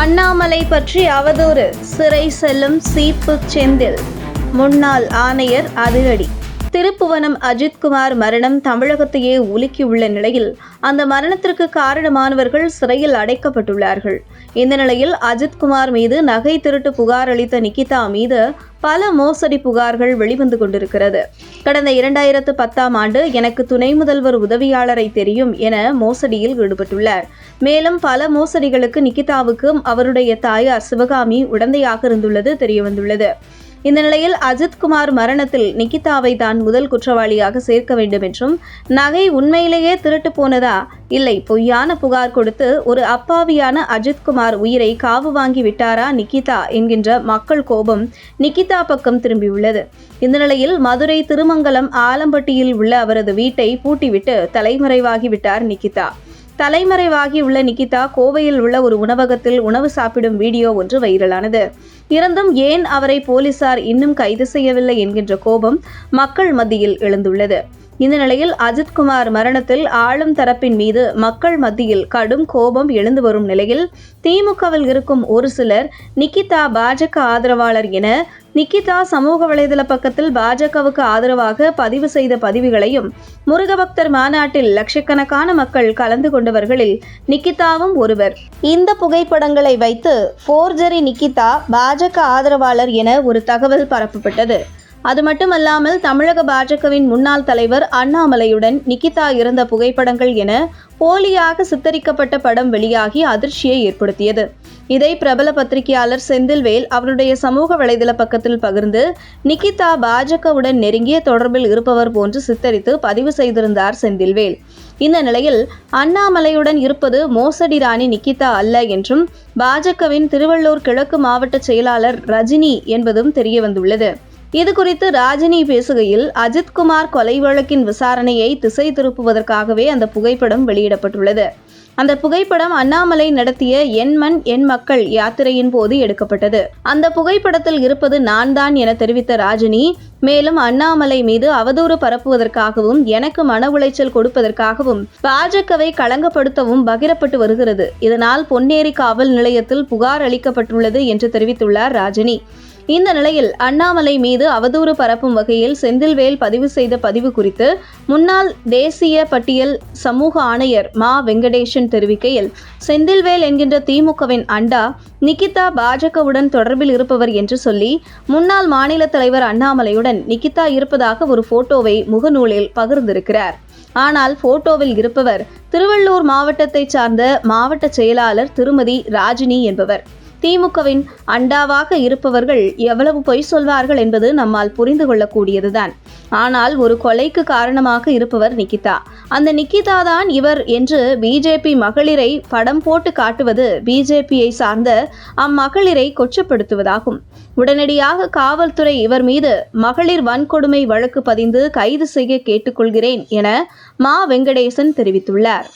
அண்ணாமலை பற்றி அவதூறு. சிறை செல்லும் சீப்பு செந்தில். முன்னாள் ஆணையர் அதிரடி. திருப்புவனம் அஜித்குமார் மரணம் தமிழகத்தையே உலுக்கியுள்ள நிலையில் அந்த மரணத்திற்கு காரணமானவர்கள் சிறையில் அடைக்கப்பட்டுள்ளார்கள். இந்த நிலையில் அஜித்குமார் மீது நகை திருட்டு புகார் அளித்த நிகிதா மீது பல மோசடி புகார்கள் வெளிவந்து கொண்டிருக்கிறது. கடந்த இரண்டாயிரத்து பத்தாம் ஆண்டு எனக்கு துணை முதல்வர் உதவியாளரை தெரியும் என மோசடியில் ஈடுபட்டுள்ளார். மேலும் பல மோசடிகளுக்கு நிகிதாவுக்கும் அவருடைய தாயார் சிவகாமி உடந்தையாக இருந்துள்ளது தெரியவந்துள்ளது. இந்த நிலையில் அஜித்குமார் மரணத்தில் நிகிதாவை தான் முதல் குற்றவாளியாக சேர்க்க வேண்டும் என்றும் நகை உண்மையிலேயே திருட்டு போனதா? இல்லை பொய்யான புகார் கொடுத்து ஒரு அப்பாவியான அஜித்குமார் உயிரை காவு வாங்கி விட்டாரா நிகிதா என்கின்ற மக்கள் கோபம் நிகிதா பக்கம் திரும்பியுள்ளது. இந்த நிலையில் மதுரை திருமங்கலம் ஆலம்பட்டியில் உள்ள அவரது வீட்டை பூட்டிவிட்டு தலைமறைவாகிவிட்டார் நிகிதா. தலைமறைவாகி உள்ள நிகிதா கோவையில் உள்ள ஒரு உணவகத்தில் உணவு சாப்பிடும் வீடியோ ஒன்று வைரலானது. இருந்தும் ஏன் அவரை போலீசார் இன்னும் கைது செய்யவில்லை என்கின்ற கோபம் மக்கள் மத்தியில் எழுந்துள்ளது. இந்த நிலையில் அஜித்குமார் மரணத்தில் ஆளும் தரப்பின் மீது மக்கள் மத்தியில் கடும் கோபம் எழுந்து வரும் நிலையில் திமுகவில் இருக்கும் ஒரு சிலர் நிகிதா பாஜக ஆதரவாளர் என நிக்கிதா சமூக வலைதள பக்கத்தில் பாஜகவுக்கு ஆதரவாக பதிவு செய்த பதிவுகளையும் முருகபக்தர் மாநாட்டில் லட்சக்கணக்கான மக்கள் கலந்து கொண்டவர்களில் நிக்கிதாவும் ஒருவர். இந்த புகைப்படங்களை வைத்து போர்ஜரி நிக்கிதா பாஜக ஆதரவாளர் என ஒரு தகவல் பரப்பப்பட்டது. அது மட்டுமல்லாமல் தமிழக பாஜகவின் முன்னாள் தலைவர் அண்ணாமலையுடன் நிகிதா இருந்த புகைப்படங்கள் என போலியாக சித்தரிக்கப்பட்ட படம் வெளியாகி அதிர்ச்சியை ஏற்படுத்தியது. இதை பிரபல பத்திரிகையாளர் செந்தில்வேல் அவருடைய சமூக வலைதள பக்கத்தில் பகிர்ந்து நிகிதா பாஜகவுடன் நெருங்கிய தொடர்பில் இருப்பவர் போன்று சித்தரித்து பதிவு செய்திருந்தார் செந்தில்வேல். இந்த நிலையில் அண்ணாமலையுடன் இருப்பது மோசடி ராணி நிகிதா அல்ல என்றும் பாஜகவின் திருவள்ளூர் கிழக்கு மாவட்ட செயலாளர் ரஜினி என்பதும் தெரியவந்துள்ளது. இது குறித்து ராஜினி பேசுகையில் அஜித்குமார் கொலை வழக்கின் விசாரணையை திசை திருப்புவதற்காகவே அந்த புகைப்படம் வெளியிடப்பட்டுள்ளது. அந்த புகைப்படம் அண்ணாமலை நடத்திய என் மண் என் மக்கள் யாத்திரையின் போது எடுக்கப்பட்டது. அந்த புகைப்படத்தில் இருப்பது நான் தான் என தெரிவித்த ராஜினி மேலும் அண்ணாமலை மீது அவதூறு பரப்புவதற்காகவும் எனக்கு மன உளைச்சல் கொடுப்பதற்காகவும் பாஜகவை களங்கப்படுத்தவும் பகிரப்பட்டு வருகிறது. இதனால் பொன்னேரி காவல் நிலையத்தில் புகார் அளிக்கப்பட்டுள்ளது என்று தெரிவித்துள்ளார் ராஜினி. இந்த நிலையில் அண்ணாமலை மீது அவதூறு பரப்பும் வகையில் செந்தில்வேல் பதிவு செய்த பதிவு குறித்து முன்னாள் தேசிய பட்டியல் சமூக ஆணையர் மா வெங்கடேஷன் தெரிவிக்கையில் செந்தில்வேல் என்கின்ற திமுகவின் அண்டா நிகிதா பாஜகவுடன் தொடர்பில் இருப்பவர் என்று சொல்லி முன்னாள் மாநில தலைவர் அண்ணாமலையுடன் நிகிதா இருப்பதாக ஒரு போட்டோவை முகநூலில் பகிர்ந்திருக்கிறார். ஆனால் போட்டோவில் இருப்பவர் திருவள்ளூர் மாவட்டத்தைச் சார்ந்த மாவட்ட செயலாளர் திருமதி ராஜினி என்பவர். திமுகவின் அண்டாவாக இருப்பவர்கள் எவ்வளவு பொய் சொல்வார்கள் என்பது நம்மால் புரிந்து கொள்ளக்கூடியதுதான். ஆனால் ஒரு கொலைக்கு காரணமாக இருப்பவர் நிக்கிதா. அந்த நிக்கிதா தான் இவர் என்று பிஜேபி மகளிரை படம் போட்டு காட்டுவது பிஜேபியை சார்ந்த அம்மகளிரை கொச்சப்படுத்துவதாகும். உடனடியாக காவல்துறை இவர் மீது மகளிர் வன்கொடுமை வழக்கு பதிந்து கைது செய்ய கேட்டுக்கொள்கிறேன் என மா வெங்கடேசன் தெரிவித்துள்ளார்.